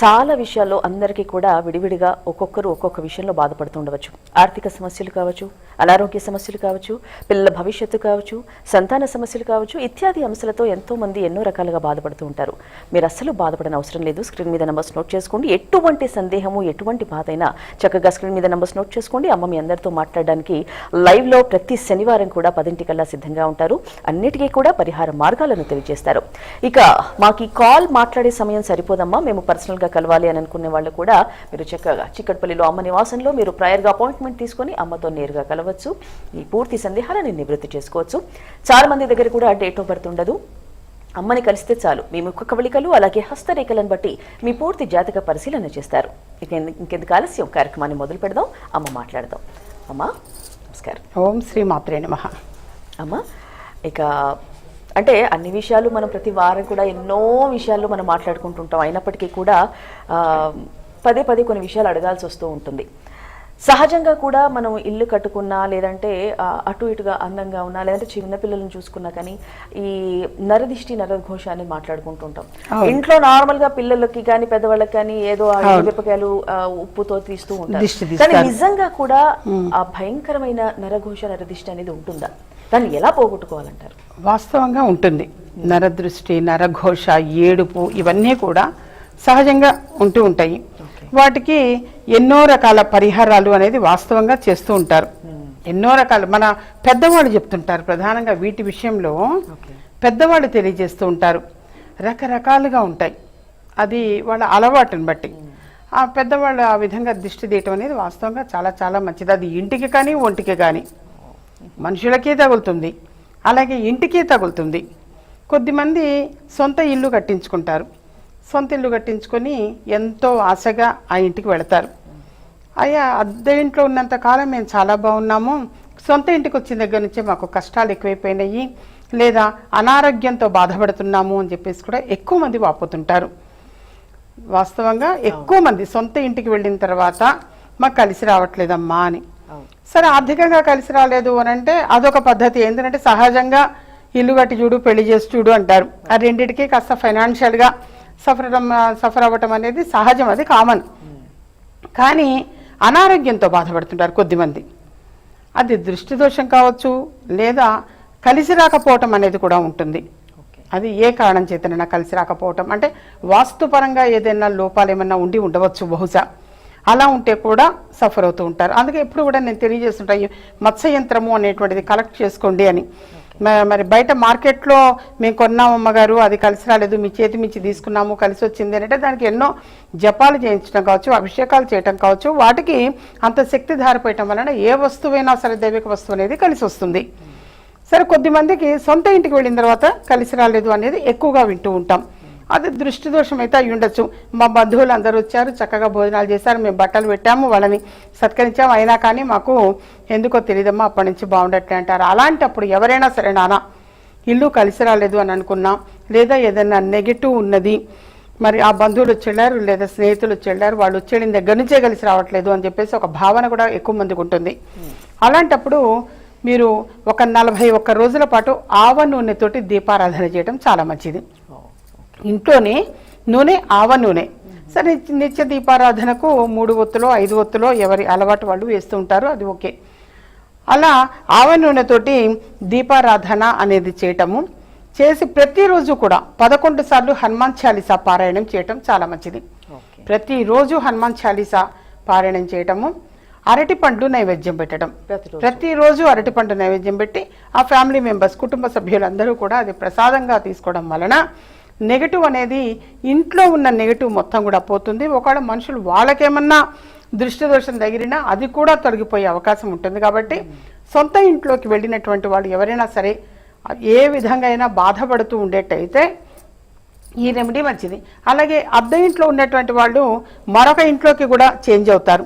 చాలా విషయాల్లో అందరికీ కూడా విడివిడిగా ఒక్కొక్కరు ఒక్కొక్క విషయంలో బాధపడుతూ ఉండవచ్చు. ఆర్థిక సమస్యలు కావచ్చు అనారోగ్య సమస్యలు కావచ్చు పిల్లల భవిష్యత్తు కావచ్చు సంతాన సమస్యలు కావచ్చు ఇత్యాది అంశాలతో ఎంతో మంది ఎన్నో రకాలుగా బాధపడుతూ ఉంటారు. మీరు అస్సలు బాధపడని అవసరం లేదు. స్క్రీన్ మీద నెంబర్స్ నోట్ చేసుకోండి. ఎటువంటి సందేహము ఎటువంటి బాధ అయినా చక్కగా స్క్రీన్ మీద నెంబర్స్ నోట్ చేసుకోండి. అమ్మ మీ అందరితో మాట్లాడడానికి లైవ్లో ప్రతి శనివారం కూడా పదింటికల్లా సిద్ధంగా ఉంటారు. అన్నిటికీ కూడా పరిహార మార్గాలను తెలియజేస్తారు. ఇక మాకు కాల్ మాట్లాడే సమయం సరిపోదమ్మా. మేము పర్సనల్గా గా కలవాలి అని అనుకునే వాళ్ళు కూడా మీరు చక్కగా చిక్కడపల్లిలో అమ్మ నివాసంలో మీరు prior గా అపాయింట్మెంట్ తీసుకొని అమ్మతో నేరుగా కలవచ్చు. ఈ పూర్తి సందేహాలను నివృత్తి చేసుకోవచ్చు. చాలా మంది దగ్గర కూడా డేట్ ఆఫ్ బర్త్ ఉండదు అమ్మని కలిస్తే చాలు. మీ ముఖ కవళికలు అలాగే హస్తరేఖలను బట్టి మీ పూర్తి జాతక పరిశీలన చేస్తారు. ఇక ఇంకెందుకు ఆలస్యం? కార్యక్రమాన్ని మొదలు పెడదాం. అమ్మ మాట్లాడదాం. అమ్మా నమస్కారం. ఓం శ్రీ మాత్రే నమ. అమ్మ ఇక అంటే అన్ని విషయాలు మనం ప్రతి వారం కూడా ఎన్నో విషయాలు మనం మాట్లాడుకుంటుంటాం. అయినప్పటికీ కూడా ఆ, పదే పదే కొన్ని విషయాలు అడగాల్సి వస్తూ ఉంటుంది. సహజంగా కూడా మనం ఇల్లు కట్టుకున్నా లేదంటే అటు ఇటుగా అందంగా ఉన్నా లేదంటే చిన్న పిల్లలను చూసుకున్నా కానీ ఈ నరదిష్టి నరఘోష అని మాట్లాడుకుంటుంటాం. ఇంట్లో నార్మల్గా పిల్లలకి కానీ పెద్దవాళ్ళకి కానీ ఏదో మిరపకాయలు ఉప్పుతో తీస్తూ ఉంటారు. కానీ. నిజంగా కూడా ఆ భయంకరమైన నరఘోష నరదిష్టి అనేది ఉంటుందా? దాన్ని ఎలా పోగొట్టుకోవాలంటారు? వాస్తవంగా ఉంటుంది. నరదృష్టి నరఘోష ఏడుపు ఇవన్నీ కూడా సహజంగా ఉంటూ ఉంటాయి. వాటికి ఎన్నో రకాల పరిహారాలు అనేది వాస్తవంగా చేస్తూ ఉంటారు. ఎన్నో రకాలు. మన పెద్దవాళ్ళు చెప్తుంటారు ప్రధానంగా వీటి విషయంలో పెద్దవాళ్ళు తెలియజేస్తూ ఉంటారు. రకరకాలుగా ఉంటాయి. అది వాళ్ళ అలవాటుని బట్టి. ఆ పెద్దవాళ్ళు ఆ విధంగా దిష్టి తీయటం అనేది వాస్తవంగా చాలా చాలా మంచిది. అది ఇంటికి కానీ ఒంటికి కానీ మనుషులకే తగులుతుంది. అలాగే ఇంటికి తగులుతుంది. కొద్దిమంది సొంత ఇల్లు కట్టించుకుంటారు. సొంత ఇల్లు కట్టించుకొని ఎంతో ఆశగా ఆ ఇంటికి వెళతారు. అయ్యా అద్దె ఇంట్లో ఉన్నంత కాలం మేము చాలా బాగున్నాము. సొంత ఇంటికి వచ్చిన దగ్గర నుంచే మాకు కష్టాలు ఎక్కువైపోయినాయి. లేదా అనారోగ్యంతో బాధపడుతున్నాము అని చెప్పేసి కూడా ఎక్కువ మంది వాపోతుంటారు. వాస్తవంగా ఎక్కువ మంది సొంత ఇంటికి వెళ్ళిన తర్వాత మాకు కలిసి రావట్లేదమ్మా అని. సరే ఆర్థికంగా కలిసి రాలేదు అని అంటే అదొక పద్ధతి. ఏంటంటే సహజంగా ఇల్లు కట్టి చూడు పెళ్ళి చేసి చూడు అంటారు. ఆ రెండింటికి కాస్త ఫైనాన్షియల్గా సఫర్ సఫర్ అవ్వటం అనేది సహజం అది కామన్ కానీ అనారోగ్యంతో బాధపడుతుంటారు కొద్దిమంది. అది దృష్టి దోషం కావచ్చు లేదా కలిసి రాకపోవటం అనేది కూడా ఉంటుంది. అది ఏ కారణం చేతనైనా కలిసి రాకపోవటం. అంటే వాస్తుపరంగా ఏదైనా లోపాలు ఏమన్నా ఉండి ఉండవచ్చు బహుశా. అలా ఉంటే కూడా సఫర్ అవుతూ ఉంటారు. అందుకే ఎప్పుడు కూడా నేను తెలియజేస్తుంటాను ఈ మత్స్య యంత్రము అనేటువంటిది కలెక్ట్ చేసుకోండి అని. మరి బయట మార్కెట్లో మేము కొన్నాము అమ్మగారు అది కలిసి రాలేదు మీ చేతి మించి తీసుకున్నాము కలిసి వచ్చింది అంటే దానికి ఎన్నో జపాలు చేయించడం కావచ్చు అభిషేకాలు చేయటం కావచ్చు వాటికి అంత శక్తి ధారపోయటం వలన ఏ వస్తువైనా సరే దైవిక వస్తువు అనేది కలిసి వస్తుంది. సరే కొద్దిమందికి సొంత ఇంటికి వెళ్ళిన తర్వాత కలిసి రాలేదు అనేది ఎక్కువగా వింటూ ఉంటాం. అది దృష్టి దోషం అయితే అయి ఉండొచ్చు. మా బంధువులు అందరూ వచ్చారు చక్కగా భోజనాలు చేశారు మేము బట్టలు పెట్టాము వాళ్ళని సత్కరించాము. అయినా కానీ మాకు ఎందుకో తెలియదమ్మా అప్పటి నుంచి బాగుండట్లే అంటారు. అలాంటప్పుడు ఎవరైనా సరే నాన్న ఇల్లు కలిసి రాలేదు అని అనుకున్నాం లేదా ఏదైనా నెగిటివ్ ఉన్నది మరి ఆ బంధువులు వచ్చేళ్ళారు లేదా స్నేహితులు వచ్చేళ్ళారు వాళ్ళు వచ్చేళ్ళిన దగ్గర నుంచే కలిసి రావట్లేదు అని చెప్పేసి ఒక భావన కూడా ఎక్కువ మందికి ఉంటుంది. అలాంటప్పుడు మీరు ఒక నలభై ఒక్క రోజుల పాటు ఆవ నూనెతోటి దీపారాధన చేయడం చాలా మంచిది. ఇంట్లోనే నూనె ఆవ నూనె. సరే నిత్య- దీపారాధనకు మూడు ఒత్తులో ఐదు ఒత్తులో ఎవరి అలవాటు వాళ్ళు వేస్తూ ఉంటారు అది ఓకే. అలా ఆవ నూనెతోటి దీపారాధన అనేది చేయటము చేసి ప్రతిరోజు కూడా పదకొండు సార్లు హనుమాన్ చాలీసా పారాయణం చేయటం చాలా మంచిది. ప్రతిరోజు హనుమాన్ చాలీసా పారాయణం చేయటము అరటి పండ్లు నైవేద్యం పెట్టడం. ప్రతిరోజు అరటి పండు నైవేద్యం పెట్టి ఆ ఫ్యామిలీ మెంబర్స్ కుటుంబ సభ్యులందరూ కూడా అది ప్రసాదంగా తీసుకోవడం వలన నెగటివ్ అనేది ఇంట్లో ఉన్న నెగటివ్ మొత్తం కూడా పోతుంది. ఒకవేళ మనుషులు వాళ్ళకేమన్నా దృష్టి దోషం తగిలినా అది కూడా తొలగిపోయే అవకాశం ఉంటుంది. కాబట్టి సొంత ఇంట్లోకి వెళ్ళినటువంటి వాళ్ళు ఎవరైనా సరే ఏ విధంగా అయినా బాధపడుతూ ఉండేటైతే ఈ రెమెడీ మంచిది. అలాగే అద్దె ఇంట్లో ఉన్నటువంటి వాళ్ళు మరొక ఇంట్లోకి కూడా చేంజ్ అవుతారు.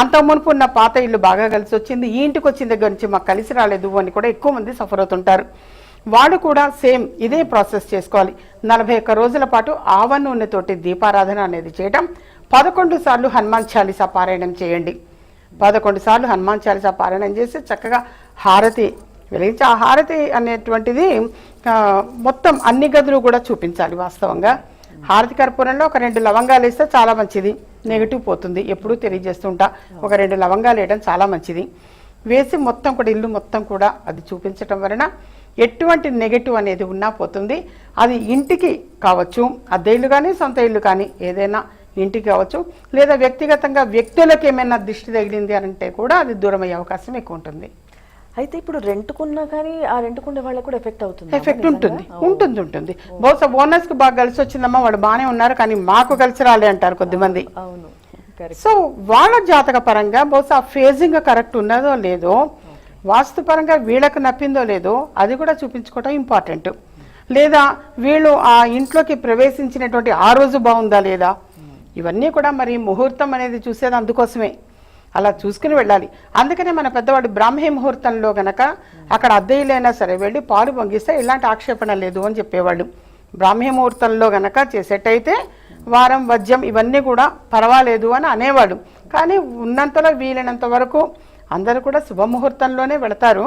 అంత మునుపు ఉన్న పాత ఇల్లు బాగా కలిసి వచ్చింది. ఈ ఇంటికి వచ్చిన దగ్గర నుంచి మాకు కలిసి రాలేదు అని కూడా ఎక్కువ మంది సఫర్ అవుతుంటారు. వాళ్ళు కూడా సేమ్ ఇదే ప్రాసెస్ చేసుకోవాలి. నలభై ఒక్క రోజుల పాటు ఆవ నూనెతోటి దీపారాధన అనేది చేయటం. పదకొండు సార్లు హనుమాన్ చాలీసా పారాయణం చేయండి. పదకొండు సార్లు హనుమాన్ చాలీసా పారాయణం చేసి చక్కగా హారతి వెలిగించి ఆ హారతి అనేటువంటిది మొత్తం అన్ని గదులు కూడా చూపించాలి వాస్తవంగా. హారతి కర్పూరంలో ఒక రెండు లవంగాలు వేస్తే చాలా మంచిది. నెగిటివ్ పోతుంది. ఎప్పుడూ తెలియజేస్తుంటా. ఒక రెండు లవంగాలు వేయడం చాలా మంచిది. వేసి మొత్తం కూడా ఇల్లు మొత్తం కూడా అది చూపించటం వలన ఎటువంటి నెగటివ్ అనేది ఉన్నా పోతుంది. అది ఇంటికి కావచ్చు అద్దె ఇల్లు కానీ సొంత ఇల్లు కానీ ఏదైనా ఇంటికి కావచ్చు లేదా వ్యక్తిగతంగా వ్యక్తులకు ఏమైనా దిష్టి తగిలింది అని అంటే కూడా అది దూరం అయ్యే అవకాశం ఎక్కువ ఉంటుంది. అయితే ఇప్పుడు రెంట్కున్నా కానీ ఆ రెంట్కుండే వాళ్ళకు కూడా ఎఫెక్ట్ అవుతుంది? ఎఫెక్ట్ ఉంటుంది. ఉంటుంది ఉంటుంది. బహుశా ఓనర్స్కి బాగా కలిసి వచ్చిందమ్మా వాడు బాగానే ఉన్నారు కానీ మాకు కలిసి రాలే అంటారు కొద్దిమంది. అవును సో వాళ్ళ జాతక పరంగా బహుశా ఫేజింగ్ కరెక్ట్ ఉన్నదో లేదో వాస్తుపరంగా వీళ్ళకు నప్పిందో లేదో అది కూడా చూపించుకోవటం ఇంపార్టెంట్. లేదా వీళ్ళు ఆ ఇంట్లోకి ప్రవేశించినటువంటి ఆ రోజు బాగుందా లేదా? ఇవన్నీ కూడా మరి ముహూర్తం అనేది చూసేది అందుకోసమే. అలా చూసుకుని వెళ్ళాలి. అందుకనే మన పెద్దవాడు బ్రాహ్మీ ముహూర్తంలో గనక అక్కడ అద్దెలైనా సరే వెళ్ళి పాలు పొంగిస్తే ఇలాంటి ఆక్షేపణ లేదు అని చెప్పేవాళ్ళు. బ్రాహ్మీ ముహూర్తంలో గనక చేసేటైతే వారం వజ్యం ఇవన్నీ కూడా పర్వాలేదు అని అనేవాడు కానీ ఉన్నంతలో వీలైనంత వరకు అందరూ కూడా శుభముహూర్తంలోనే వెళతారు.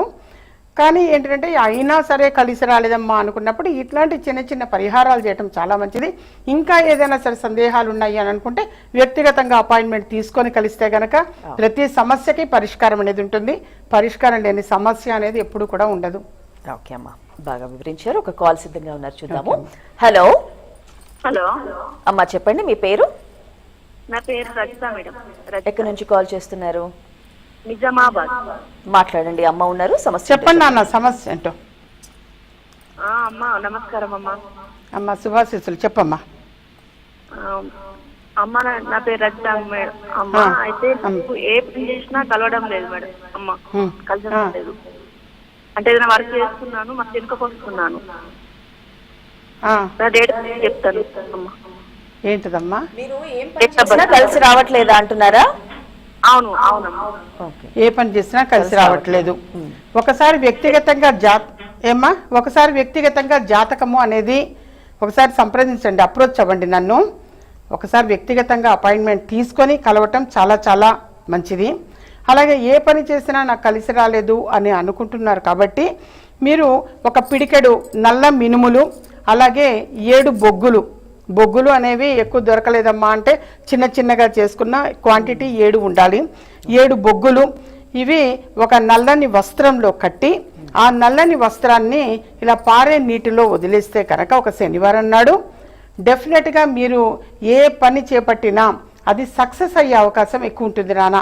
కానీ ఏంటంటే అయినా సరే కలిసి రాలేదమ్మా అనుకున్నప్పుడు ఇట్లాంటి చిన్న చిన్న పరిహారాలు చేయటం చాలా మంచిది. ఇంకా ఏదైనా సరే సందేహాలు ఉన్నాయి అని అనుకుంటే వ్యక్తిగతంగా అపాయింట్మెంట్ తీసుకొని కలిస్తే గనక ప్రతి సమస్యకి పరిష్కారం అనేది ఉంటుంది. పరిష్కారం లేని సమస్య అనేది ఎప్పుడు కూడా ఉండదు. ఓకే అమ్మా. బాగా వివరించారు. ఒక కాల్ సిద్ధంగా ఉన్నారు చూద్దాము. హలో. హలో. అమ్మా చెప్పండి మీ పేరు? నా పేరు రజిత మేడం. ఎక్కడి నుంచి కాల్ చేస్తున్నారు? నిజామాబాద్. మాట్లాడండి అమ్మ ఉన్నారు సమస్య చెప్పండి నాన్న సమస్య ఏంటో. ఆ, అమ్మా నమస్కారం అమ్మా. అమ్మ శుభాశీస్సులు చెప్పమ్మా. అమ్మ నా- పేరు రజిత మేడం. అమ్మ అయితే నాకు ఏ పని చేసినా కలవడం లేదు మేడం అమ్మ. ఆ. లేదు. అంటే ఏదైనా వర్క్ చేస్తున్నాను మా వెనుకకు వస్తున్నాను ఆ, నా డేట్ చెప్తాను అమ్మ. ఏంటిదమ్మా? birth. కలిసి రావట్లేదా అంటున్నారా? అవును అవునమ్మా ఏ పని చేసినా కలిసి రావట్లేదు. ఒకసారి వ్యక్తిగతంగా జాత ఏమ్మా? ఒకసారి వ్యక్తిగతంగా జాతకము అనేది ఒకసారి సంప్రదించండి అప్రోచ్ అవ్వండి నన్ను. ఒకసారి వ్యక్తిగతంగా అపాయింట్మెంట్ తీసుకొని కలవటం చాలా చాలా మంచిది. అలాగే ఏ పని చేసినా నాకు కలిసి రాలేదు అని అనుకుంటున్నారు కాబట్టి మీరు ఒక పిడికెడు నల్ల మినుములు అలాగే ఏడు బొగ్గులు బొగ్గులు అనేవి ఎక్కువ దొరకలేదమ్మా అంటే చిన్న చిన్నగా చేసుకున్న క్వాంటిటీ ఏడు ఉండాలి. ఏడు బొగ్గులు. ఇవి ఒక నల్లని వస్త్రంలో కట్టి ఆ నల్లని వస్త్రాన్ని ఇలా పారే నీటిలో వదిలేస్తే కనుక ఒక శనివారం నాడు డెఫినెట్గా మీరు ఏ పని చేపట్టినా అది సక్సెస్ అయ్యే అవకాశం ఎక్కువ ఉంటుంది నాన్న.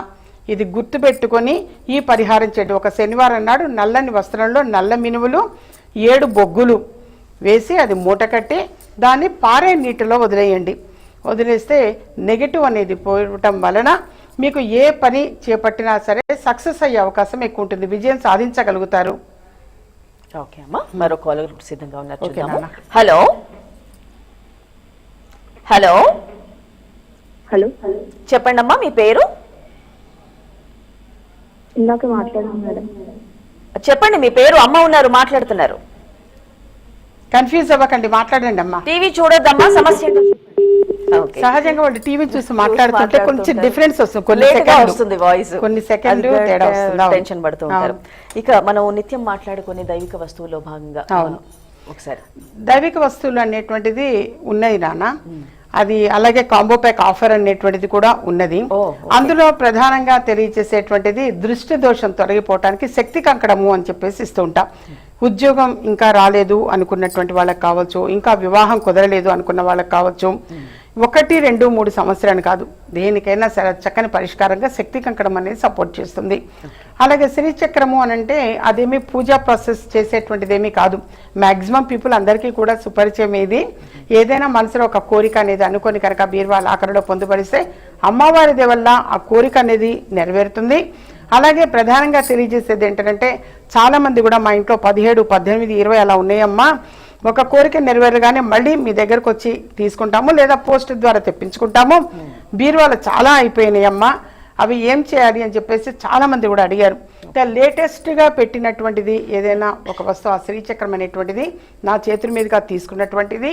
ఇది గుర్తుపెట్టుకొని ఈ పరిహారం చేయండి. ఒక శనివారం నాడు నల్లని వస్త్రంలో నల్ల మినుములు ఏడు బొగ్గులు వేసి అది మూట కట్టి దాన్ని పారే నీటిలో వదిలేయండి. వదిలేస్తే నెగిటివ్ అనేది పోవటం వలన మీకు ఏ పని చేపట్టినా సరే సక్సెస్ అయ్యే అవకాశం ఎక్కువ ఉంటుంది. విజయం సాధించగలుగుతారు. ఓకే అమ్మా మరో కాల్ సిద్ధంగా ఉన్నారు. హలో? హలో? హలో. చెప్పండి అమ్మా మీ పేరు? ఇందాక మాట్లాడాను మేడం. చెప్పండి మీ పేరు అమ్మ ఉన్నారు మాట్లాడుతున్నారు. కన్ఫ్యూజ్ అవ్వకండి మాట్లాడండి అమ్మా టీవీ చూడొద్దమ్మా సమస్య. సహజంగా వాళ్ళు టీవీ చూసి మాట్లాడుతుంటే కొంచెం. డిఫరెన్స్ వస్తుంది కొన్ని. వస్తుంది వాయిస్ కొన్ని సెకండ్లు తేడా వస్తుంది. టెన్షన్ పడుతూ ఉంటారు ఇక మనం నిత్యం మాట్లాడుకునే దైవిక వస్తువులో భాగంగా అవును. ఒకసారి దైవిక వస్తువులు అనేటువంటిది ఉన్నది నాన్న అది అలాగే కాంబో ప్యాక్ ఆఫర్ అనేటువంటిది కూడా ఉన్నది. అందులో ప్రధానంగా తెలియజేసేటువంటిది దృష్టి దోషం తొలగిపోవటానికి శక్తి కంకణము అని చెప్పేసి ఇస్తూ ఉంటాం ఉద్యోగం ఇంకా రాలేదు అనుకున్నటువంటి వాళ్ళకి కావచ్చు ఇంకా వివాహం కుదరలేదు అనుకున్న వాళ్ళకి కావచ్చు ఒకటి రెండు మూడు సంవత్సరాలు కాదు. దేనికైనా సరే చక్కని పరిష్కారంగా శక్తి కంకణం అనేది సపోర్ట్ చేస్తుంది. అలాగే శ్రీచక్రము అని అంటే అదేమి పూజా ప్రాసెస్ చేసేటువంటిది ఏమీ కాదు. మాక్సిమం పీపుల్ అందరికీ కూడా సుపరిచయం ఇది. ఏదైనా మనసులో ఒక కోరిక అనేది అనుకొని కనుక బీర్వాల ఆఖరిలో పొందుపరిస్తే అమ్మవారి వల్ల ఆ కోరిక అనేది నెరవేరుతుంది. అలాగే ప్రధానంగా తెలియజేసేది ఏంటంటే చాలామంది కూడా మా ఇంట్లో పదిహేడు పద్దెనిమిది ఇరవై అలా ఉన్నాయమ్మా. ఒక కోరిక నెరవేరగానే మళ్ళీ మీ దగ్గరకు వచ్చి తీసుకుంటాము లేదా పోస్ట్ ద్వారా తెప్పించుకుంటాము. బీరువాలు చాలా అయిపోయినాయమ్మా. అవి ఏం చేయాలి అని చెప్పేసి చాలామంది కూడా అడిగారు. లేటెస్ట్గా పెట్టినటువంటిది ఏదైనా ఒక వస్తువు ఆ శ్రీచక్రం అనేటువంటిది నా చేతుల మీదుగా తీసుకున్నటువంటిది.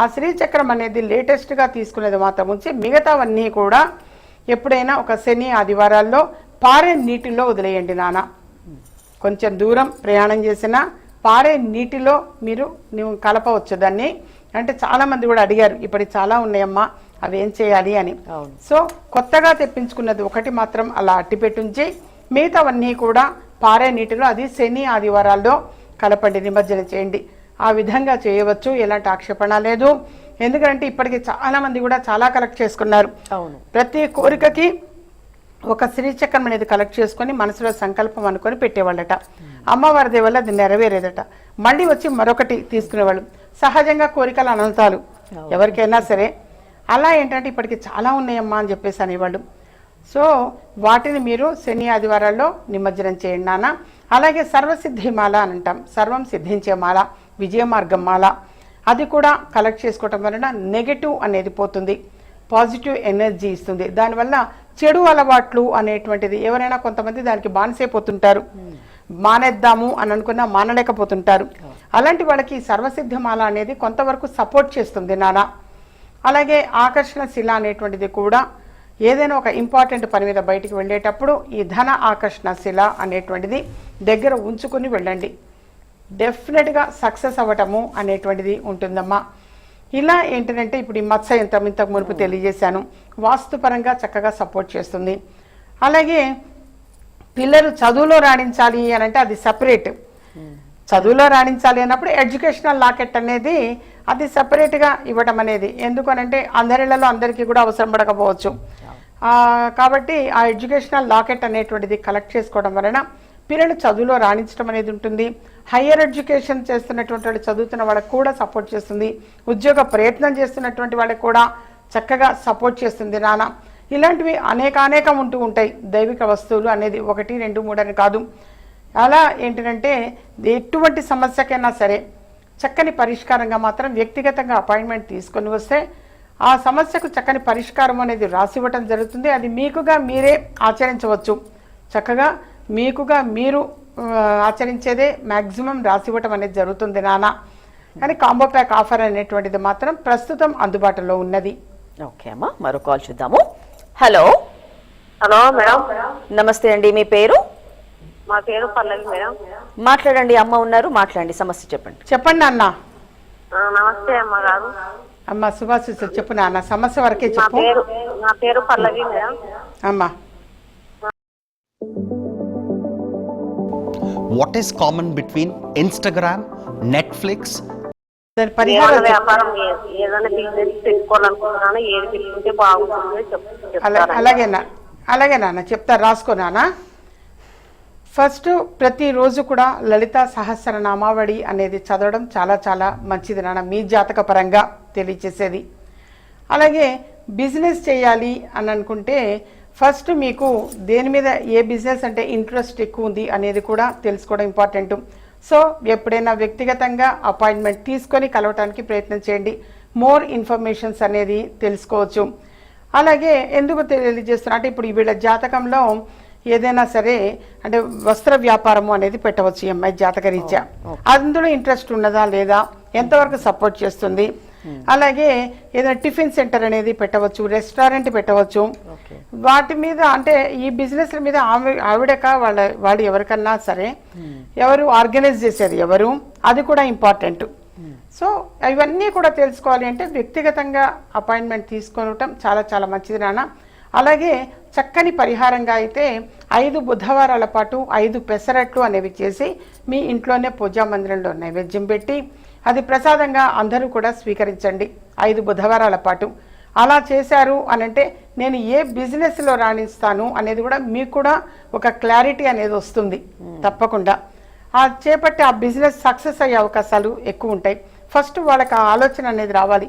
ఆ శ్రీచక్రం అనేది లేటెస్ట్గా తీసుకునేది మాత్రం ఉంచి మిగతావన్నీ కూడా ఎప్పుడైనా ఒక శని ఆదివారాల్లో పారే నీటిలో వదిలేయండి నాన్న. కొంచెం దూరం ప్రయాణం చేసినా పారే నీటిలో మీరు నువ్వు కలపవచ్చు దాన్ని. అంటే చాలా మంది కూడా అడిగారు ఇప్పటికి చాలా ఉన్నాయమ్మా అవి ఏం చేయాలి? అని. సో కొత్తగా తెప్పించుకున్నది ఒకటి మాత్రం అలా అట్టి పెట్టుంచి మిగతావన్నీ కూడా పారే నీటిలో అది శని ఆదివారాల్లో కలపండి నిమజ్జనం చేయండి. ఆ విధంగా చేయవచ్చు ఎలాంటి ఆక్షేపణ లేదు. ఎందుకంటే ఇప్పటికి చాలా మంది కూడా చాలా కలెక్ట్ చేసుకున్నారు. అవును. ప్రతి కోరికకి ఒక శ్రీచక్రం అనేది కలెక్ట్ చేసుకొని మనసులో సంకల్పం అనుకొని పెట్టేవాళ్ళట. అమ్మవారి దేవ వల్ల అది నెరవేరేదట. మళ్ళీ వచ్చి మరొకటి తీసుకునేవాళ్ళు. సహజంగా కోరికలు అనంతాలు. ఎవరికైనా సరే. అలా ఏంటంటే ఇప్పటికి చాలా ఉన్నాయమ్మా అని చెప్పేసి అనేవాళ్ళు. సో వాటిని మీరు శని ఆదివారాల్లో నిమజ్జనం చేయండి నాన్న. అలాగే సర్వసిద్ధి మాల అని అంటాం. సర్వం సిద్ధించే మాల విజయ మార్గం మాల. అది కూడా కలెక్ట్ చేసుకోవటం వలన నెగటివ్ అనేది పోతుంది. పాజిటివ్ ఎనర్జీ ఇస్తుంది. దానివల్ల చెడు అలవాట్లు అనేటువంటిది. ఎవరైనా కొంతమంది దానికి బానిసైపోతుంటారు. మానేద్దాము అని అనుకున్నా మానలేకపోతుంటారు. అలాంటి వాళ్ళకి సర్వసిద్ధమాల అనేది కొంతవరకు సపోర్ట్ చేస్తుంది నాన్న అలాగే ఆకర్షణ శిల అనేటువంటిది కూడా ఏదైనా ఒక ఇంపార్టెంట్ పని మీద బయటికి వెళ్ళేటప్పుడు ఈ ధన ఆకర్షణ శిల అనేటువంటిది దగ్గర ఉంచుకుని వెళ్ళండి. డెఫినెట్గా సక్సెస్ అవ్వటము అనేటువంటిది ఉంటుందమ్మా. ఇలా ఏంటంటే ఇప్పుడు ఈ మత్స్య ఇంత ఇంతకు మునుపు తెలియజేశాను. వాస్తుపరంగా చక్కగా సపోర్ట్ చేస్తుంది. అలాగే పిల్లలు చదువులో రాణించాలి అని అంటే అది సపరేట్ చదువులో రాణించాలి అన్నప్పుడు ఎడ్యుకేషనల్ లాకెట్ అనేది అది సపరేట్గా ఇవ్వడం అనేది. ఎందుకనంటే అందరిళ్ళలో అందరికీ కూడా అవసరం పడకపోవచ్చు. ఆ, కాబట్టి ఆ ఎడ్యుకేషనల్ లాకెట్ అనేటువంటిది కలెక్ట్ చేసుకోవడం వలన పిల్లలు చదువులో రాణించడం అనేది ఉంటుంది. హయ్యర్ ఎడ్యుకేషన్ చేస్తున్నటువంటి వాళ్ళు చదువుతున్న వాళ్ళకి కూడా సపోర్ట్ చేస్తుంది. ఉద్యోగ ప్రయత్నం చేస్తున్నటువంటి వాళ్ళకి కూడా చక్కగా సపోర్ట్ చేస్తుంది నాన్న. ఇలాంటివి అనేక అనేకం ఉంటూ ఉంటాయి. దైవిక వస్తువులు అనేది ఒకటి రెండు మూడు అని కాదు. అలా ఏంటంటే ఎటువంటి సమస్యకైనా సరే చక్కని పరిష్కారంగా మాత్రం వ్యక్తిగతంగా అపాయింట్మెంట్ తీసుకొని వస్తే ఆ సమస్యకు చక్కని పరిష్కారం అనేది రాసివ్వటం జరుగుతుంది. అది మీకుగా మీరే ఆచరించవచ్చు. చక్కగా మీకుగా మీరు ఆచరించేదే మ్యాక్సిమం రాసివ్వటం అనేది జరుగుతుంది నాన్న కానీ కాంబో ప్యాక్ ఆఫర్ అనేటువంటిది మాత్రం ప్రస్తుతం అందుబాటులో ఉన్నది. ఓకే అమ్మా మరో కాల్ చూద్దాము. హలో. Hello madam. నమస్తే అండి మీ పేరు? మా పేరు పల్లవి మేడం. మాట్లాడండి అమ్మ ఉన్నారు మాట్లాడండి సమస్య చెప్పండి. చెప్పండి నాన్న. ఆ, నమస్తే అమ్మ గారు. అమ్మ శుభాశిస్సులు చెప్పు నాన్న సమస్య వరకే నా చెప్పు. పేరు నా పేరు పల్లవి మేడం. అమ్మా. What is common between Instagram, Netflix, దాని ఏదైనా పరిహారం చెప్పు. వ్యాపారం ఏ- ఏదైనా బిజినెస్ పెట్టుకోవాలనుకుంటున్నాను ఏది పెట్టుకుంటే బాగుంటుందో చెప్ అలా చెప్తారా? అలాగే నాన్న చెప్తా రాసుకో నాన్న. ఫస్ట్ ప్రతిరోజు కూడా లలిత సహస్రనామావళి అనేది చదవడం చాలా చాలా మంచిది నాన్న మీ జాతక పరంగా తెలియచేసేది. అలాగే బిజినెస్ చేయాలి అని అనుకుంటే ఫస్ట్ మీకు దేని మీద ఏ బిజినెస్ అంటే ఇంట్రెస్ట్ ఎక్కువ ఉంది అనేది కూడా తెలుసుకోవడం ఇంపార్టెంట్. సో ఎప్పుడైనా వ్యక్తిగతంగా అపాయింట్మెంట్ తీసుకొని కలవటానికి ప్రయత్నం చేయండి. మోర్ ఇన్ఫర్మేషన్స్ అనేది తెలుసుకోవచ్చు. అలాగే ఎందుకు తెలియజేస్తున్నా అంటే ఇప్పుడు వీళ్ళ జాతకంలో ఏదైనా సరే అంటే వస్త్ర వ్యాపారము అనేది పెట్టవచ్చు ఈ అమ్మాయి జాతక రీత్యా అందులో ఇంట్రెస్ట్ ఉన్నదా లేదా? ఎంతవరకు సపోర్ట్ చేస్తుంది? అలాగే ఏదైనా టిఫిన్ సెంటర్ అనేది పెట్టవచ్చు రెస్టారెంట్ పెట్టవచ్చు. వాటి మీద అంటే ఈ బిజినెస్ మీద ఆమె ఆవిడక వాళ్ళ వాళ్ళు ఎవరికన్నా సరే ఎవరు ఆర్గనైజ్ చేసేది ఎవరు అది కూడా ఇంపార్టెంట్. సో ఇవన్నీ కూడా తెలుసుకోవాలి అంటే వ్యక్తిగతంగా అపాయింట్మెంట్ తీసుకోవటం చాలా చాలా మంచిది నాన్న. అలాగే చక్కని పరిహారంగా అయితే ఐదు బుధవారాల పాటు ఐదు పెసరట్లు అనేవి చేసి మీ ఇంట్లోనే పూజా మందిరంలో నైవేద్యం పెట్టి అది ప్రసాదంగా అందరూ కూడా స్వీకరించండి. ఐదు బుధవారాల పాటు. అలా చేశారు అని అంటే నేను ఏ బిజినెస్లో రాణిస్తాను అనేది కూడా మీకు కూడా ఒక క్లారిటీ అనేది వస్తుంది. తప్పకుండా. ఆ చేపట్టి ఆ బిజినెస్ సక్సెస్ అయ్యే అవకాశాలు ఎక్కువ ఉంటాయి. ఫస్ట్ వాళ్ళకి ఆ ఆలోచన అనేది రావాలి.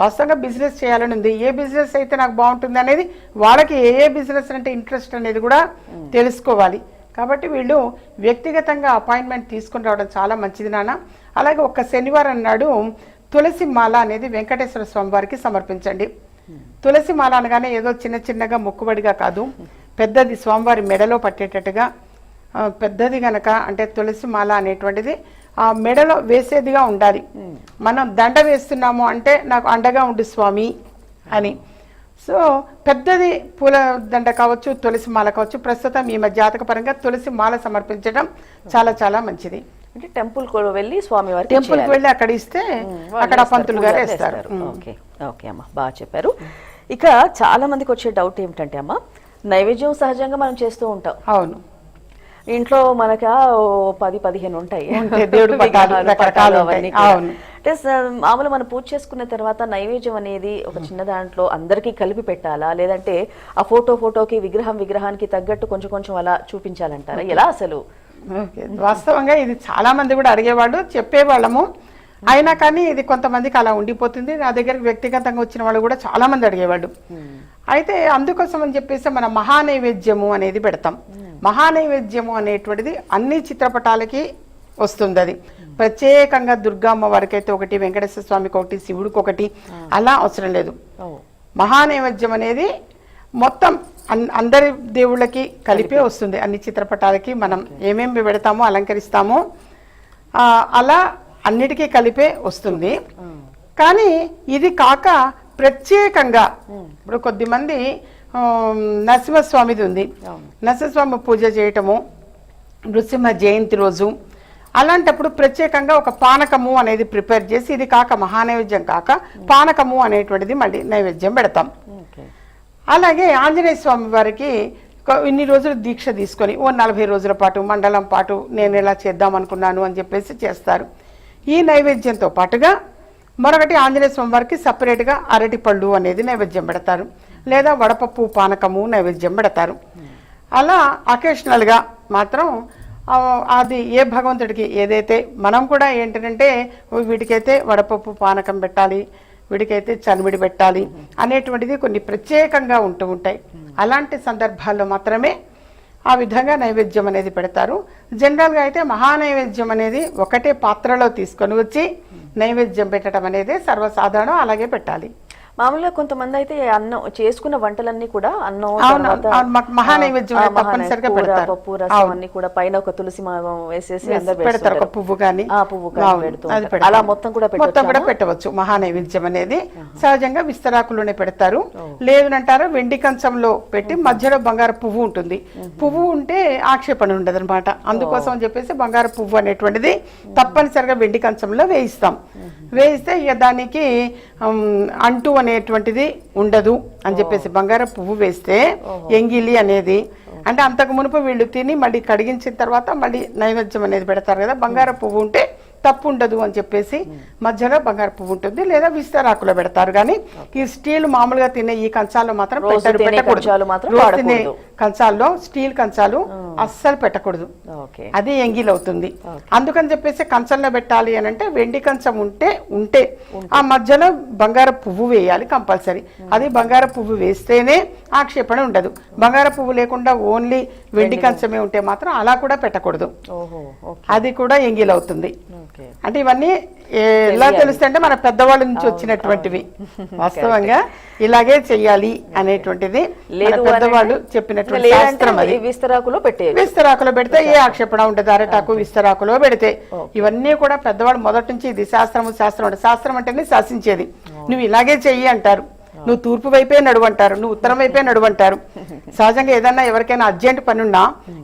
వాస్తవంగా బిజినెస్ చేయాలని ఉంది. ఏ బిజినెస్ అయితే నాకు బాగుంటుంది అనేది వాళ్ళకి ఏ ఏ బిజినెస్ అంటే ఇంట్రెస్ట్ అనేది కూడా తెలుసుకోవాలి. కాబట్టి వీళ్ళు వ్యక్తిగతంగా అపాయింట్మెంట్ తీసుకుని రావడం చాలా మంచిది నాన్న. అలాగే ఒక శనివారం నాడు తులసి మాల అనేది వెంకటేశ్వర స్వామి వారికి సమర్పించండి. తులసి మాల అనగానే ఏదో చిన్న చిన్నగా మొక్కుబడిగా కాదు పెద్దది స్వామివారి మెడలో పట్టేటట్టుగా పెద్దది గనక అంటే తులసి మాల అనేటువంటిది ఆ మెడలో వేసేదిగా ఉండాలి. మనం దండ వేస్తున్నాము అంటే నాకు అండగా ఉండు స్వామి అని. సో పెద్దది పూల దండ కావచ్చు తులసి మాల కావచ్చు ప్రస్తుతం ఈమె జాతక పరంగా తులసి మాల సమర్పించడం చాలా చాలా మంచిది. అంటే టెంపుల్ కూడా వెళ్ళి స్వామి టెంపుల్కి ఇచ్చేయాలి. వెళ్ళి అక్కడ ఇస్తే అక్కడ పంతులు గారు వేస్తారు. వేస్తారు. ఓకే ఓకే అమ్మా బాగా చెప్పారు. ఇక చాలా మందికి వచ్చే డౌట్ ఏమిటంటే అమ్మా నైవేద్యం సహజంగా మనం చేస్తూ ఉంటాం. అవును. ఇంట్లో మనక పది పదిహేను ఉంటాయి. దేవుడి. అవన్నీ కూడా. అవును. అంటే స- మామూలు మనం పూజ చేసుకున్న తర్వాత నైవేద్యం అనేది ఒక చిన్న దాంట్లో అందరికీ కలిపి పెట్టాలా? లేదంటే ఆ ఫోటో ఫోటోకి విగ్రహం విగ్రహానికి తగ్గట్టు కొంచెం కొంచెం అలా చూపించాలంటారా? ఎలా అసలు. వాస్తవంగా ఇది చాలా మంది కూడా అడిగేవాళ్ళు చెప్పేవాళ్ళము. అయినా కానీ ఇది కొంతమందికి అలా ఉండిపోతుంది. నా దగ్గరికి వ్యక్తిగతంగా వచ్చిన వాళ్ళు కూడా చాలా మంది అడిగేవాళ్ళు. అయితే అందుకోసం అని చెప్పేసి మన మహానైవేద్యము అనేది పెడతాం. మహానైవేద్యము అనేటువంటిది అన్ని చిత్రపటాలకి వస్తుంది అది ప్రత్యేకంగా దుర్గామ్మ వారికి అయితే ఒకటి వెంకటేశ్వర స్వామికి ఒకటి శివుడికి ఒకటి అలా అవసరం లేదు. మహానైవేద్యం అనేది మొత్తం అందరి దేవుళ్ళకి కలిపే వస్తుంది. అన్ని చిత్రపటాలకి మనం ఏమేమి పెడతామో అలంకరిస్తామో అలా అన్నిటికీ కలిపే వస్తుంది. కానీ ఇది కాక ప్రత్యేకంగా ఇప్పుడు కొద్దిమంది నరసింహస్వామిది ఉంది. నరసింహస్వామి పూజ చేయటము నృసింహ జయంతి రోజు అలాంటప్పుడు ప్రత్యేకంగా ఒక పానకము అనేది ప్రిపేర్ చేసి ఇది కాక మహానైవేద్యం కాక పానకము అనేటువంటిది మళ్ళీ నైవేద్యం పెడతాం. అలాగే ఆంజనేయ స్వామి వారికి ఇన్ని రోజులు దీక్ష తీసుకొని ఓ నలభై రోజుల పాటు మండలం పాటు నేను ఇలా చేద్దాం అనుకున్నాను అని చెప్పేసి చేస్తారు. ఈ నైవేద్యంతో పాటుగా మరొకటి ఆంజనేయ స్వామి వారికి సపరేట్గా అరటి పళ్ళు అనేది నైవేద్యం పెడతారు. లేదా వడపప్పు పానకము నైవేద్యం పెడతారు. అలా అకేషనల్గా మాత్రం అది ఏ భగవంతుడికి ఏదైతే మనం కూడా ఏంటంటే వీటికైతే వడపప్పు పానకం పెట్టాలి వీడికైతే చనివిడి పెట్టాలి అనేటువంటిది కొన్ని ప్రత్యేకంగా ఉంటూ ఉంటాయి. అలాంటి సందర్భాల్లో మాత్రమే ఆ విధంగా నైవేద్యం అనేది పెడతారు. జనరల్గా అయితే మహానైవేద్యం అనేది ఒకటే పాత్రలో తీసుకొని వచ్చి నైవేద్యం పెట్టడం అనేది సర్వసాధారణం. అలాగే పెట్టాలి. మామూలుగా కొంతమంది అయితే అన్నం చేసుకున్న వంటలన్నీ కూడా అన్నం మహానైవేద్యం. పప్పు రసం. అన్ని కూడా పైన ఒక తులసి మాలం వేసేసి పెడతారు ఒక పువ్వు కానీ పువ్వు. అలా మొత్తం కూడా మొత్తం కూడా? పెట్టవచ్చు. మహానైవేద్యం అనేది సహజంగా విస్తరాకులోనే పెడతారు. లేదంటారా వెండి కంచంలో పెట్టి మధ్యలో బంగారు పువ్వు ఉంటుంది. పువ్వు ఉంటే ఆక్షేపణ ఉండదు అనమాట అందుకోసం అని చెప్పేసి బంగారు పువ్వు అనేటువంటిది తప్పనిసరిగా వెండి కంచంలో వేయిస్తాం. వేయిస్తే ఇక దానికి అంటు అనేటువంటిది ఉండదు అని చెప్పేసి బంగారు పువ్వు వేస్తే ఎంగిలి అనేది. అంటే అంతకు మునుపు వీళ్ళు తిని మళ్ళీ కడిగించిన తర్వాత మళ్ళీ నైవేద్యం అనేది పెడతారు కదా బంగారు పువ్వు ఉంటే తప్పు ఉండదు అని చెప్పేసి మధ్యలో బంగారు పువ్వు ఉంటుంది లేదా విస్తరాకులో పెడతారు. కానీ ఈ స్టీల్ మామూలుగా తినే ఈ కంచాల్లో మాత్రం తినే. కంచాల్లో స్టీల్ కంచాలు అస్సలు పెట్టకూడదు. అది ఎంగిల్ అవుతుంది అందుకని చెప్పేసి కంచంలో పెట్టాలి అని అంటే వెండి కంచం ఉంటే ఉంటే ఆ మధ్యలో బంగారు పువ్వు వేయాలి కంపల్సరీ. అది బంగారు పువ్వు వేస్తేనే ఆక్షేపణ ఉండదు. బంగారు పువ్వు లేకుండా ఓన్లీ వెండి కంచమే ఉంటే మాత్రం అలా కూడా పెట్టకూడదు. అది కూడా ఎంగిల్ అవుతుంది అంటే ఇవన్నీ ఎలా తెలుస్తాయి అంటే మన పెద్దవాళ్ళ నుంచి వచ్చినటువంటివి. వాస్తవంగా ఇలాగే చెయ్యాలి అనేటువంటిది పెద్దవాళ్ళు చెప్పినటువంటి శాస్త్రం అది. విస్తరాకులో పెట్టేయచ్చు. విస్తరాకులో పెడితే ఏ ఆక్షేపణ ఉంటుంది అరటాకు విస్తరాకులో పెడితే. ఇవన్నీ కూడా పెద్దవాళ్ళు మొదటి నుంచి ఇది శాస్త్రము శాస్త్రం అంటే శాస్త్రం అంటేనే శాసించేది. నువ్వు ఇలాగే చెయ్యి అంటారు. నువ్వు తూర్పు వైపే నడువు అంటారు. నువ్వు ఉత్తరం వైపే నడువు అంటారు. సహజంగా ఏదన్నా ఎవరికైనా అర్జెంట్ పని ఉన్నా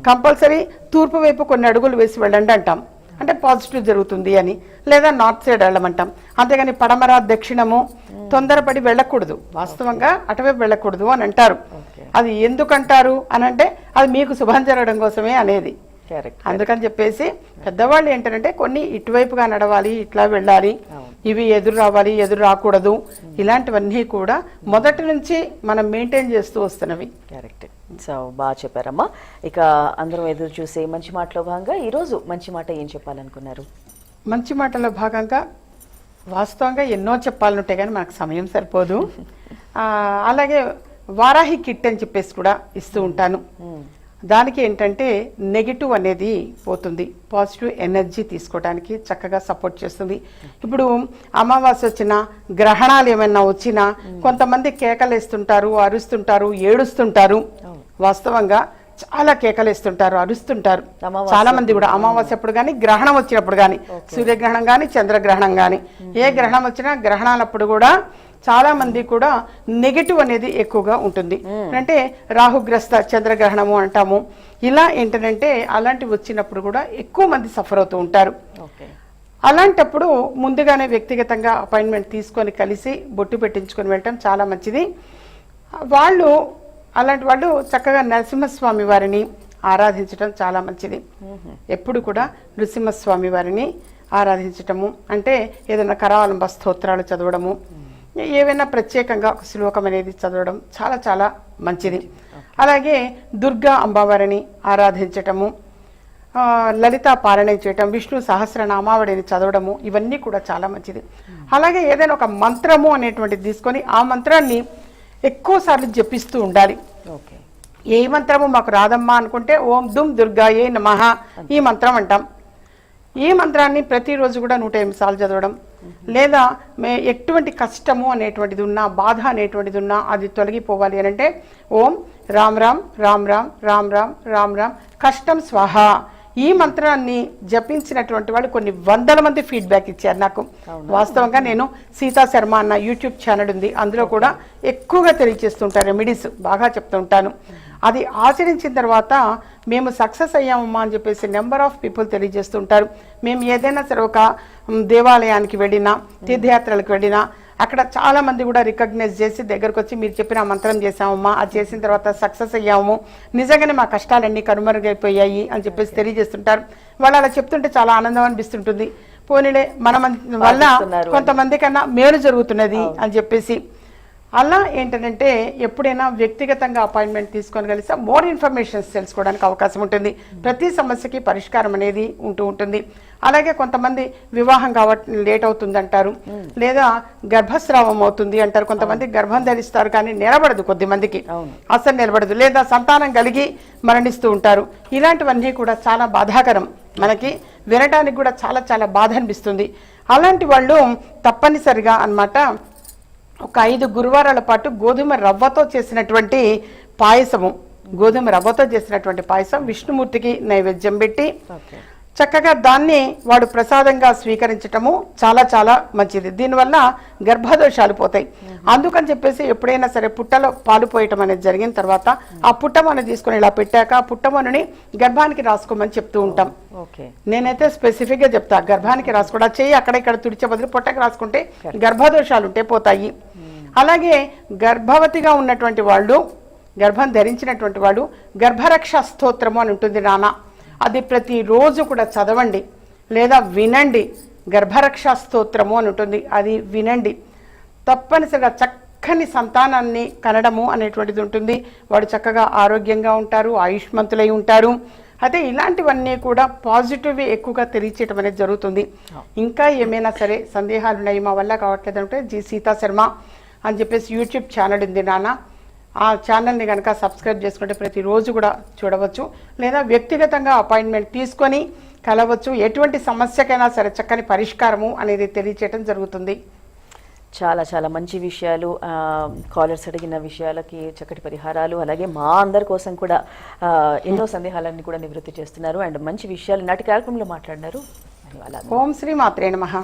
కంపల్సరీ తూర్పు వైపు కొన్ని అడుగులు వేసి వెళ్ళండి అంటాం. అంటే పాజిటివ్ జరుగుతుంది అని లేదా నార్త్ సైడ్ వెళ్ళమంటాం. అంతేగాని పడమర దక్షిణము తొందరపడి వెళ్ళకూడదు. వాస్తవంగా అటువైపు వెళ్ళకూడదు అని అంటారు. అది ఎందుకంటారు అని అంటే అది మీకు శుభం జరగడం కోసమే అనేది. అందుకని చెప్పేసి పెద్దవాళ్ళు ఏంటంటే కొన్ని ఇటువైపుగా నడవాలి ఇట్లా వెళ్ళాలి. ఇవి ఎదురు రావాలి ఎదురు రాకూడదు. ఇలాంటివన్నీ కూడా మొదటి నుంచి మనం మెయింటైన్ చేస్తూ వస్తున్నవి. కరెక్ట్ సో బాగా చెప్పారమ్మా. ఇక అందరం ఎదురు చూసే మంచి మాటలో భాగంగా ఈరోజు మంచి మాట ఏం చెప్పాలనుకున్నారు? మంచి మాటలో భాగంగా వాస్తవంగా ఎన్నో చెప్పాలనుంటే కానీ మనకు సమయం సరిపోదు. అలాగే వారాహి కిట్ అని చెప్పేసి కూడా ఇస్తూ ఉంటాను. దానికి ఏంటంటే నెగిటివ్ అనేది పోతుంది. పాజిటివ్ ఎనర్జీ తీసుకోవడానికి చక్కగా సపోర్ట్ చేస్తుంది. ఇప్పుడు అమావాస్య వచ్చినా గ్రహణాలు ఏమైనా వచ్చినా కొంతమంది కేకలేస్తుంటారు అరుస్తుంటారు ఏడుస్తుంటారు. వాస్తవంగా చాలా కేకలేస్తుంటారు అరుస్తుంటారు. చాలా మంది కూడా అమావాస్య అప్పుడు కానీ గ్రహణం వచ్చినప్పుడు కానీ సూర్యగ్రహణం కానీ చంద్రగ్రహణం కానీ ఏ గ్రహణం వచ్చినా గ్రహణాలప్పుడు కూడా చాలా మంది కూడా నెగటివ్ అనేది ఎక్కువగా ఉంటుంది. అంటే రాహుగ్రస్త చంద్రగ్రహణము అంటాము. ఇలా ఏంటంటే అలాంటివి వచ్చినప్పుడు కూడా ఎక్కువ మంది సఫర్ అవుతూ ఉంటారు. అలాంటప్పుడు ముందుగానే వ్యక్తిగతంగా అపాయింట్మెంట్ తీసుకొని కలిసి బొట్టు పెట్టించుకొని వెళ్ళటం చాలా మంచిది. వాళ్ళు అలాంటి వాళ్ళు చక్కగా నరసింహస్వామి వారిని ఆరాధించడం చాలా మంచిది. ఎప్పుడు కూడా నృసింహస్వామి వారిని ఆరాధించటము. అంటే ఏదైనా కరావలంబ స్తోత్రాలు చదవడము. ఏవైనా ప్రత్యేకంగా ఒక శ్లోకం అనేది చదవడం చాలా చాలా మంచిది. అలాగే దుర్గా అంబావారిని ఆరాధించటము లలిత పారాయణం చేయటం విష్ణు సహస్రనామావళిని చదవడము ఇవన్నీ కూడా చాలా మంచిది. అలాగే ఏదైనా ఒక మంత్రము అనేటువంటిది తీసుకొని ఆ మంత్రాన్ని ఎక్కువ సార్లు జపిస్తూ ఉండాలి. ఏ మంత్రము మాకు రాదమ్మా అనుకుంటే ఓం దుమ్ దుర్గాయే నమః ఈ మంత్రం అంటాం. ఈ మంత్రాన్ని ప్రతిరోజు కూడా నూట ఎనిమిది సార్లు చదవడం లేదా మే ఎటువంటి కష్టము అనేటువంటిది ఉన్నా బాధ అనేటువంటిది ఉన్నా అది తొలగిపోవాలి అని అంటే ఓం రామ్ రామ్ రామ్ రామ్ రామ్ రామ్ రామ్ రామ్ కష్టం స్వాహ. ఈ మంత్రాన్ని జపించినటువంటి వాళ్ళు కొన్ని వందల మంది ఫీడ్బ్యాక్ ఇచ్చారు నాకు. వాస్తవంగా నేను సీతా శర్మ అన్న యూట్యూబ్ ఛానల్ ఉంది. అందులో కూడా ఎక్కువగా తెలియజేస్తుంటారు రెమెడీస్ బాగా చెప్తుంటాను అది ఆచరించిన తర్వాత మేము సక్సెస్ అయ్యామమ్మా అని చెప్పేసి నెంబర్ ఆఫ్ పీపుల్ తెలియజేస్తుంటారు. మేము ఏదైనా సరే ఒక దేవాలయానికి వెళ్ళినా తీర్థయాత్రలకు వెళ్ళినా అక్కడ చాలా మంది కూడా రికగ్నైజ్ చేసి దగ్గరకు వచ్చి మీరు చెప్పిన ఆ మంత్రం చేసామమ్మా అది చేసిన తర్వాత సక్సెస్ అయ్యాము. నిజంగానే మా కష్టాలన్నీ కనుమరుగైపోయాయి అని చెప్పేసి తెలియజేస్తుంటారు. వాళ్ళు అలా చెప్తుంటే చాలా ఆనందం అనిపిస్తుంటుంది. పోనీలే మన వల్ల. కొంతమంది కన్నా మేలు జరుగుతున్నది అని చెప్పేసి. అలా ఏంటంటే ఎప్పుడైనా వ్యక్తిగతంగా అపాయింట్మెంట్ తీసుకొని కలిస్తే మోర్ ఇన్ఫర్మేషన్స్ తెలుసుకోవడానికి అవకాశం ఉంటుంది. ప్రతి సమస్యకి పరిష్కారం అనేది ఉంటూ ఉంటుంది. అలాగే కొంతమంది వివాహం కావటం లేట్ అవుతుంది అంటారు లేదా గర్భస్రావం అవుతుంది అంటారు. కొంతమంది గర్భం ధరిస్తారు కానీ నిలబడదు కొద్ది మందికి. అసలు నిలబడదు. లేదా సంతానం కలిగి మరణిస్తూ ఉంటారు. ఇలాంటివన్నీ కూడా చాలా బాధాకరం మనకి. వినటానికి కూడా చాలా చాలా బాధ అనిపిస్తుంది. అలాంటి వాళ్ళు తప్పనిసరిగా అన్నమాట ఒక ఐదు గురువారాల పాటు గోధుమ రవ్వతో చేసినటువంటి పాయసము. గోధుమ రవ్వతో చేసినటువంటి పాయసం విష్ణుమూర్తికి నైవేద్యం పెట్టి చక్కగా దాన్ని వాడు ప్రసాదంగా స్వీకరించటము చాలా చాలా మంచిది. దీనివల్ల గర్భదోషాలు పోతాయి. అందుకని చెప్పేసి ఎప్పుడైనా సరే పుట్టలో పాలు పోయటం అనేది జరిగిన తర్వాత ఆ పుట్టమని తీసుకొని ఇలా పెట్టాక ఆ పుట్టమనుని గర్భానికి రాసుకోమని చెప్తూ ఉంటాం. ఓకే. నేనైతే స్పెసిఫిక్గా చెప్తా గర్భానికి రాసుకోవడం చెయ్యి అక్కడ ఇక్కడ తుడిచే బదులు పొట్టకి రాసుకుంటే గర్భదోషాలు ఉంటే పోతాయి. అలాగే గర్భవతిగా ఉన్నటువంటి వాళ్ళు గర్భం ధరించినటువంటి వాళ్ళు గర్భరక్ష స్తోత్రము అని ఉంటుంది నాన్న అది ప్రతిరోజు కూడా చదవండి లేదా వినండి. గర్భరక్ష స్తోత్రము అని ఉంటుంది. అది వినండి. తప్పనిసరిగా చక్కని సంతానాన్ని కనడము అనేటువంటిది ఉంటుంది. వాడు చక్కగా ఆరోగ్యంగా ఉంటారు ఆయుష్మంతులై ఉంటారు. అయితే ఇలాంటివన్నీ కూడా పాజిటివ్ ఎక్కువగా తెలియచేయటం అనేది జరుగుతుంది. ఇంకా ఏమైనా సరే సందేహాలు ఉన్నాయి మా వల్ల కావట్లేదు అంటే జి సీతా శర్మ అని చెప్పేసి యూట్యూబ్ ఛానల్ ఉంది నాన్న. ఆ ఛానల్ని కనుక సబ్స్క్రైబ్ చేసుకుంటే ప్రతిరోజు కూడా చూడవచ్చు లేదా వ్యక్తిగతంగా అపాయింట్మెంట్ తీసుకొని కలవచ్చు. ఎటువంటి సమస్యకైనా సరే చక్కని పరిష్కారము అనేది తెలియచేయటం జరుగుతుంది. చాలా చాలా మంచి విషయాలు కాలర్స్ అడిగిన విషయాలకి చక్కటి పరిహారాలు అలాగే మా అందరి కోసం కూడా ఎన్నో సందేహాలన్నీ కూడా నివృత్తి చేస్తున్నారు. అండ్ మంచి విషయాలు నాటి కార్యక్రమంలో మాట్లాడినారు. ఓం శ్రీ మాత్రే నమః.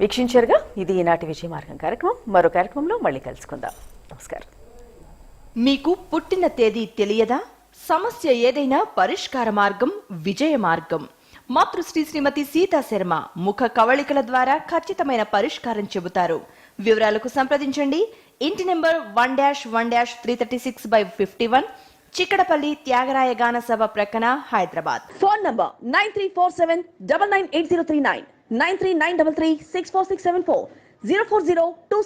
వీక్షించారుగా ఇది ఈనాటి విజయ మార్గం కార్యక్రమం. మరో కార్యక్రమంలో మళ్ళీ కలుసుకుందాం. నమస్కారం. మీకు పుట్టిన తేదీ తెలియదా? సమస్య ఏదైనా పరిష్కార మార్గం విజయ మార్గం. మాతృశ్రీ శ్రీమతి సీతా శర్మ ముఖ కవళికల ద్వారా ఖచ్చితమైన పరిష్కారం చెబుతారు. వివరాలకు సంప్రదించండి. ఇంటి number one dash one dash three thirty six by fifty one Chikkadpally Tyagaraya Gana Sabha ప్రక్కన Hyderabad. Phone number nine three four seven double nine eight zero three nine nine three nine double three six four six seven four zero four zero two